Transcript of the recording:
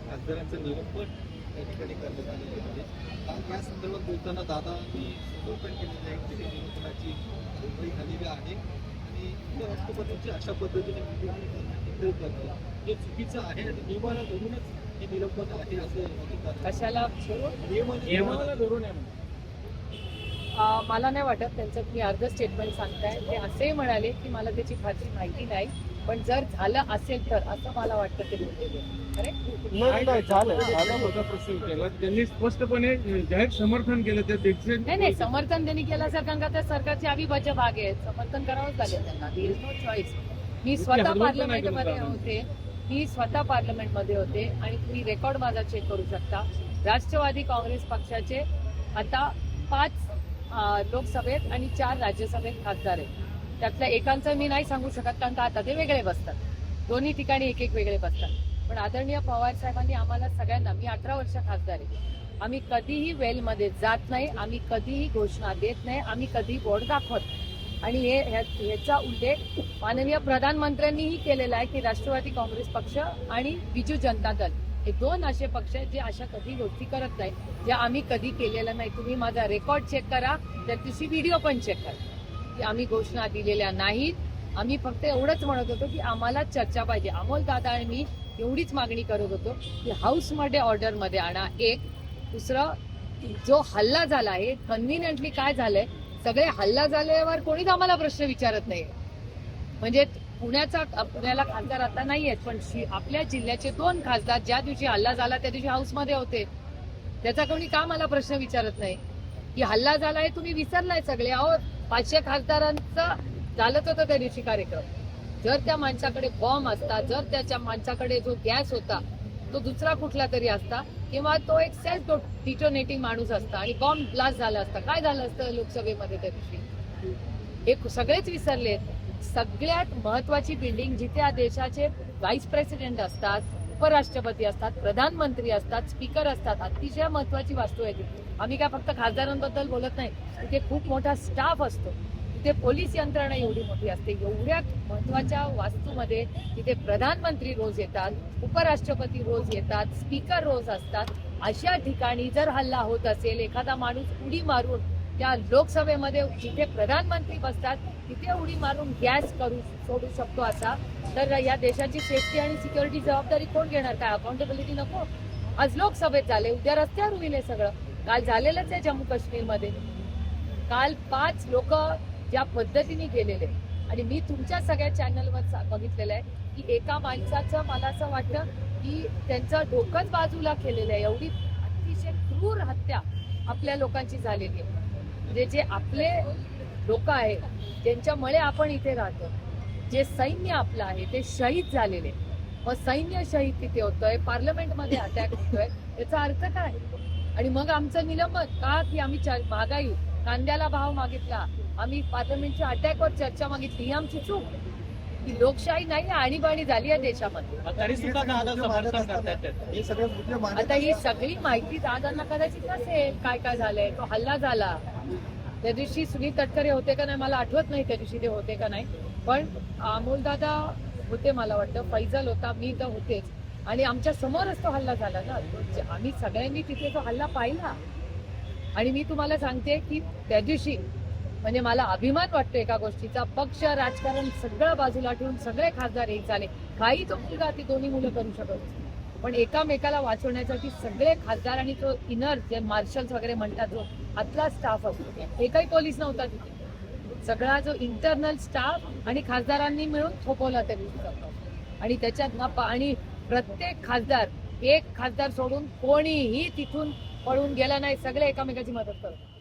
खासदारांचं निलंबन या ठिकाणी करण्यात आलेलं आहे. काल या संदर्भात बोलताना दादांनी संकल्पन केलेलं आहे की निलंबनाची मुंबई झालेली आहे. आणि राष्ट्रपतींची अशा पद्धतीने करणं हे चुकीचं आहे आणि नियमाला धरूनच हे निलंबन आहे असं कशाला? नियमाला धरून आहे मला नाही वाटत त्यांचं मी अर्ध स्टेटमेंट सांगताय. ते असेही म्हणाले की मला त्याची खात्री माहिती नाही पण जर झालं असेल तर असं मला वाटतं ते त्यांनी स्पष्टपणे जाहीर समर्थन केलं नाही नाही समर्थन त्यांनी केलं असेल कारण का त्या सरकारचे अविभाज्य भाग आहेत समर्थन करावंच लागेल त्यांना. नो चॉईस मी स्वतः पार्लमेंटमध्ये. होते. मी स्वतः पार्लमेंटमध्ये होते आणि तुम्ही रेकॉर्ड माझा चेक करू शकता. राष्ट्रवादी काँग्रेस पक्षाचे आता पाच लोकसभेत आणि चार राज्यसभेत खासदार आहेत. त्यातल्या एकांचं मी नाही सांगू शकत कारण का आता ते वेगळे बसतात. दोन्ही ठिकाणी एक एक वेगळे बसतात. पण आदरणीय पवार साहेबांनी आम्हाला सगळ्यांना मी अठरा वर्ष खासदार आहे. आम्ही कधीही वेलमध्ये जात नाही आम्ही कधीही घोषणा देत नाही आम्ही कधीही बोर्ड दाखवत आणि हे ह्या- ह्याचा उल्लेख माननीय प्रधानमंत्र्यांनीही केलेला आहे की राष्ट्रवादी काँग्रेस पक्ष आणि बिजू जनता दल. हे दोन असे पक्ष आहेत जे अशा कधी गोष्टी करत नाही ज्या आम्ही कधी केलेल्या नाही. तुम्ही माझा रेकॉर्ड चेक करा तर तिची व्हिडिओ पण चेक करा. की आम्ही घोषणा दिलेल्या नाहीत. आम्ही फक्त एवढंच म्हणत होतो की आम्हाला चर्चा पाहिजे. अमोल दादा आणि मी एवढीच मागणी करत होतो की हाऊसमध्ये ऑर्डरमध्ये आणा. एक. दुसरं जो हल्ला झाला आहे कन्व्हिनियंटली काय झालंय? सगळे हल्ला झाल्यावर कोणीच आम्हाला प्रश्न विचारत नाही म्हणजे पुण्याचा पुण्याला खासदार आता नाही आहेत पण आपल्या जिल्ह्याचे दोन खासदार ज्या दिवशी हल्ला झाला त्या दिवशी हाऊसमध्ये होते. त्याचा कोणी का मला प्रश्न विचारत नाही? की हल्ला झालाय तुम्ही विसरलाय सगळे. अहो पाचशे खासदारांचं झालंच होतं त्या दिवशी कार्यक्रम. जर त्या माणसाकडे बॉम्ब असता जर त्याच्या माणसाकडे जो गॅस होता तो दुसरा कुठला तरी असता किंवा तो एक सेल्फ डिटोनेटिंग माणूस असता आणि बॉम्ब ब्लास्ट झाला असता काय झालं असतं लोकसभेमध्ये त्या दिवशी? हे सगळेच विसरले सगळ्यात महत्वाची बिल्डिंग जिथे या देशाचे व्हाईस प्रेसिडेंट असतात उपराष्ट्रपती असतात प्रधानमंत्री असतात स्पीकर असतात अतिशय महत्वाची वास्तू आहे ती. आम्ही काय फक्त खासदारांबद्दल बोलत नाही. तिथे खूप मोठा स्टाफ असतो. तिथे पोलीस यंत्रणा एवढी मोठी असते. एवढ्या महत्त्वाच्या वास्तूमध्ये तिथे प्रधानमंत्री रोज येतात उपराष्ट्रपती रोज येतात स्पीकर रोज असतात. अशा ठिकाणी जर हल्ला होत असेल एखादा माणूस उडी मारून त्या लोकसभेमध्ये जिथे प्रधानमंत्री बसतात तिथे उडी मारून गॅस करू सोडू शकतो असा. तर या देशाची सेफ्टी आणि सिक्युरिटी जबाबदारी कोण घेणार? काय अकाउंटेबिलिटी नको? आज लोकसभेत झाले उद्या रस्त्यावर होईल हे सगळं. काल झालेलंच आहे जम्मू काश्मीरमध्ये. काल पाच लोक ज्या पद्धतीने गेलेले. आणि मी तुमच्या सगळ्या चॅनलवर सा- बघितलेलं आहे की एका माणसाचं मला असं वाटतं की त्यांचं डोकंच बाजूला केलेलं आहे. एवढी अतिशय क्रूर हत्या आपल्या लोकांची झालेली आहे. म्हणजे जे आपले लोक आहेत ज्यांच्यामुळे आपण इथे राहतो जे सैन्य आपलं आहे ते शहीद झालेले मग सैन्य शहीद तिथे होतोय पार्लमेंटमध्ये अटॅक होतोय याचा अर्थ काय? आणि मग आमचं निलंबन का की आम्ही महागाई कांद्याला भाव मागितला आम्ही पार्लमेंटच्या अटॅकवर चर्चा मागितली ही आमची चूक. ही लोकशाही नाही आणीबाणी झाली आहे देशामध्ये. तरी सुद्धा दादा समर्थन करतात. हे सगळे मुद्दे मांडत आता ही सगळी माहिती दादांना कदाचित नसेल काय काय झालंय तो हल्ला झाला. त्या दिवशी सुनील तटकरे होते का नाही मला आठवत नाही त्या दिवशी ते होते का नाही. पण अमोल दादा होते मला वाटतं फैजल होता मी तर होतेच. आणि आमच्या समोरच तो हल्ला झाला ना. तो- आम्ही सगळ्यांनी तिथे तो हल्ला पाहिला. आणि मी तुम्हाला सांगते की त्या दिवशी म्हणजे मला अभिमान वाटतो एका गोष्टीचा. पक्ष राजकारण सगळं बाजूला ठेवून सगळे खासदार एक झाले. काही तो मुलगा ती दोन्ही मुलं करू शकत पण एकामेकाला वाचवण्यासाठी सगळे खासदार आणि तो इनर जे मार्शल्स वगैरे म्हणतात जो आतला स्टाफ असतो एकही पोलीस नव्हता तिथे. सगळा जो इंटरनल स्टाफ आणि खासदारांनी मिळून थोपवला ते आणि त्याच्यात ना आणि प्रत्येक खासदार एक खासदार सोडून कोणीही तिथून पळून गेला नाही सगळे एकामेकाची मदत करतात.